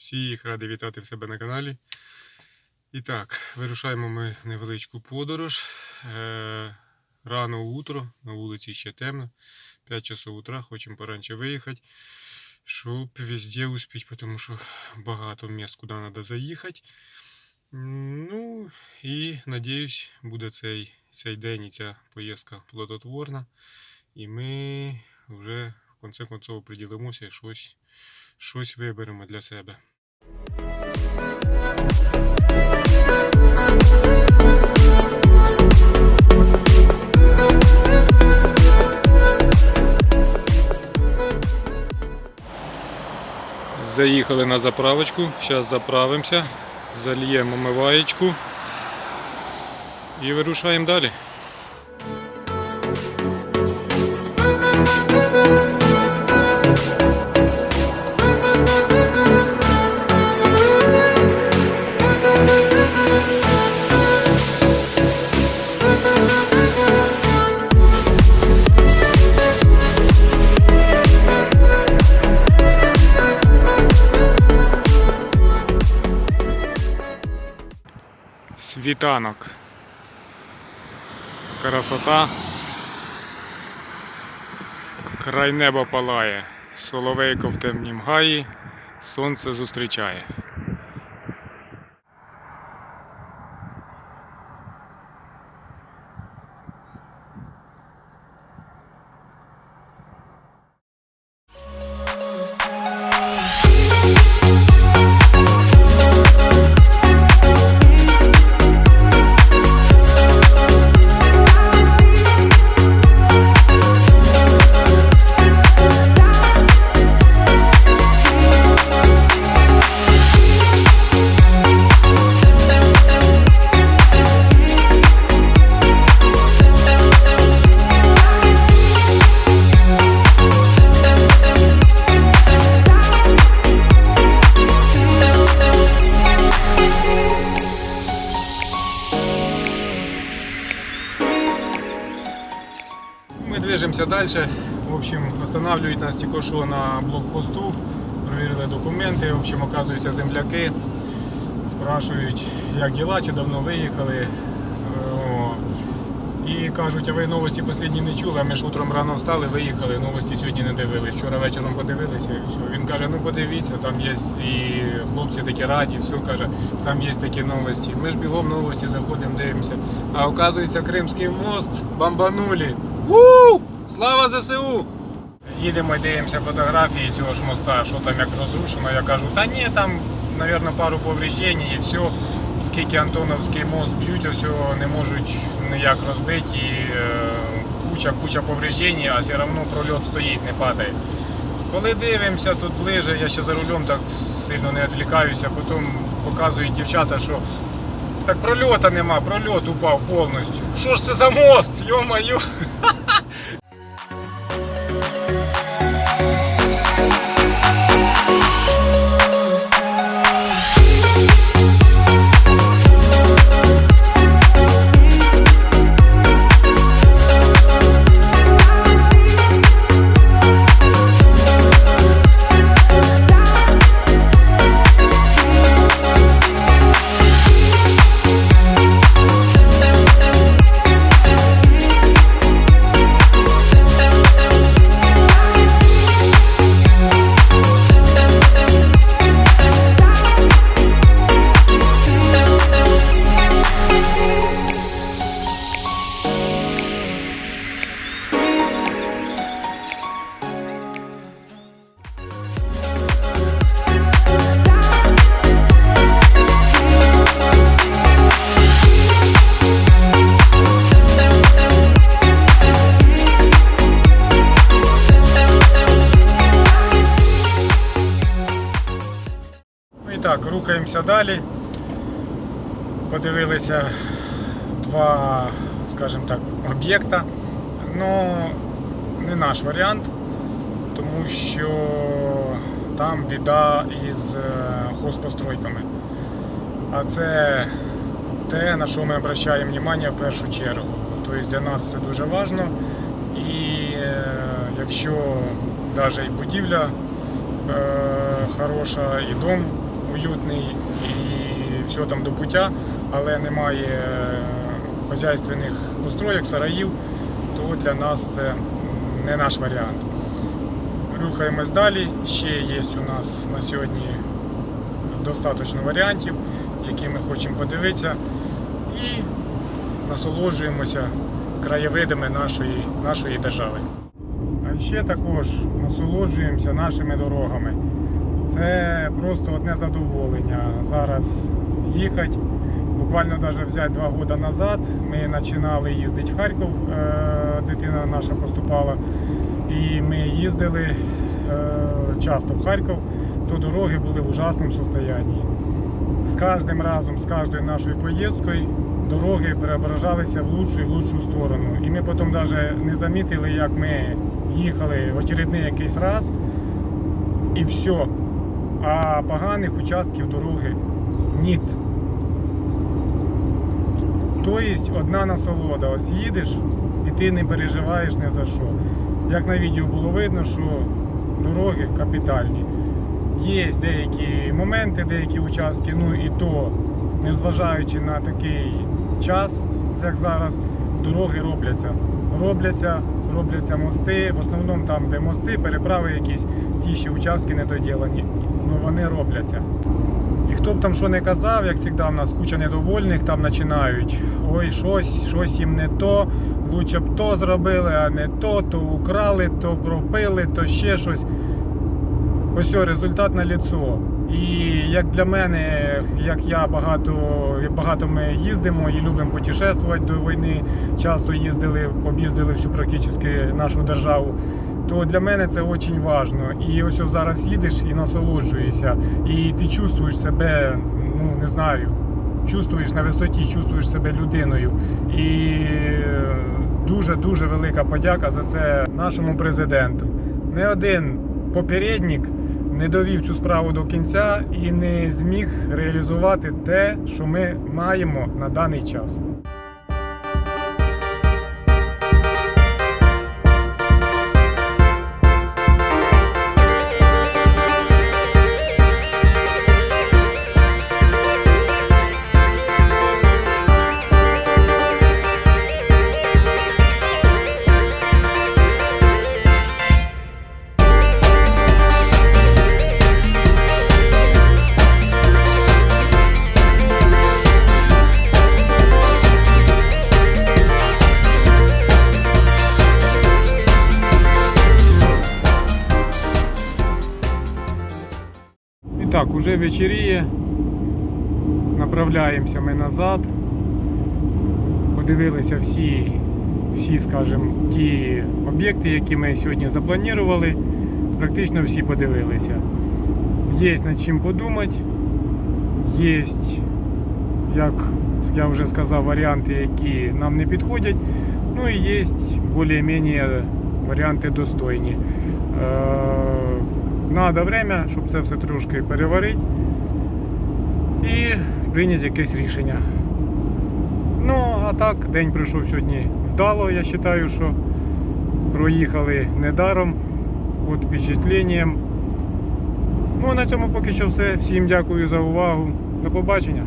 Всіх радий вітати в себе на каналі. І так, вирушаємо ми невеличку подорож. Е, рано утро, на вулиці ще темно. 5 часов утра, хочемо пораньше виїхати, щоб везде успіти, тому що багато місць, куди треба заїхати. Ну і надіюсь, буде цей, цей день і ця поїздка плодотворна. І ми вже в кінці концов приділимося і щось, щось виберемо для себе. Заїхали на заправочку, зараз заправимося, зальємо омиваєчку і вирушаємо далі. Світанок. Красота. Край неба палає, соловейко в темнім гаї, сонце зустрічає. Далі. В общем, останавливають нас тільки що на блокпосту, перевірили документи. В общем, оказуються земляки. Спрашують, як діла, чи давно виїхали. І кажуть, а ви новості останні не чули, а ми ж утром рано встали, виїхали, новості сьогодні не дивились. Вчора вечором подивилися і все. Він каже, ну подивіться, там є і хлопці такі раді, все каже, там є такі новості. Ми ж бігом новості заходимо, дивимося. А оказується, Кримський мост бомбанули. Ву! Слава ЗСУ! Їдемо дивимося фотографії цього ж моста, що там як розрушено. Я кажу, та ні, там, мабуть, пару повреждень і все. Скільки Антоновський мост б'ють, ось не можуть ніяк розбити. І е, куча, куча повреждень, а все одно прольот стоїть, не падає. Коли дивимося тут ближе, я ще за рулем так сильно не відвлікаюся, потім показують дівчата, що так прольота нема, прольот упав повністю. Що ж це за мост? Йо-моє! так, рухаємося далі. Подивилися два, скажімо так, об'єкта. Ну, не наш варіант, тому що там біда із е, хозпостройками. А це те, на що ми обращаємо увагу в першу чергу. Тобто для нас це дуже важливо. І е, якщо навіть і будівля е, хороша, і дом уютний і все там до пуття, але немає хазяйственних построєк, сараїв, то для нас це не наш варіант. Рухаємось далі. Ще є у нас на сьогодні достатньо варіантів, які ми хочемо подивитися. І насолоджуємося краєвидами нашої, нашої держави. А ще також насолоджуємося нашими дорогами. Це просто одне задоволення. Зараз їхати. Буквально навіть взяти два роки назад ми починали їздити в Харків, е, дитина наша поступала, і ми їздили е, часто в Харків, то дороги були в ужасному стані. З кожним разом, з кожною нашою поїздкою дороги преображалися в лучшу і в лучшу сторону. І ми потім навіть не замітили, як ми їхали в очередний якийсь раз і все. А поганих участків дороги ніт. Тобто одна насолода. Ось їдеш і ти не переживаєш ні за що. Як на відео було видно, що дороги капітальні. Є деякі моменти, деякі участки, ну і то, незважаючи на такий час, як зараз, дороги робляться. Робляться, робляться мости. В основному там, де мости, переправи якісь, ті ще участки недоділені, ну вони робляться. І хто б там що не казав, як завжди, в нас куча недовольних там починають. Ой, щось, щось їм не то, лучше б то зробили, а не то, то украли, то пропили, то ще щось. Ось результат на ліцо. І як для мене, як я багато, багато ми їздимо і любимо путешествувати до війни, часто їздили, об'їздили всю практично нашу державу, то для мене це дуже важливо. І ось зараз їдеш і насолоджуєшся, і ти чувствуєш себе, ну не знаю, чувствуєш на висоті, чувствуєш себе людиною. І дуже-дуже велика подяка за це нашому президенту. Не один попередник не довів цю справу до кінця і не зміг реалізувати те, що ми маємо на даний час. Так, уже вечеріє. Направляємося ми назад. Подивилися всі, всі, скажімо, ті об'єкти, які ми сьогодні запланували. Практично всі подивилися. Є над чим подумати. Є, як я вже сказав, варіанти, які нам не підходять. Ну і є більш-менш варіанти достойні. Надо время, щоб це все трошки переварити і прийняти якесь рішення. Ну, а так, день пройшов сьогодні вдало, я вважаю, що проїхали недаром, під впечатленням. Ну, а на цьому поки що все. Всім дякую за увагу. До побачення.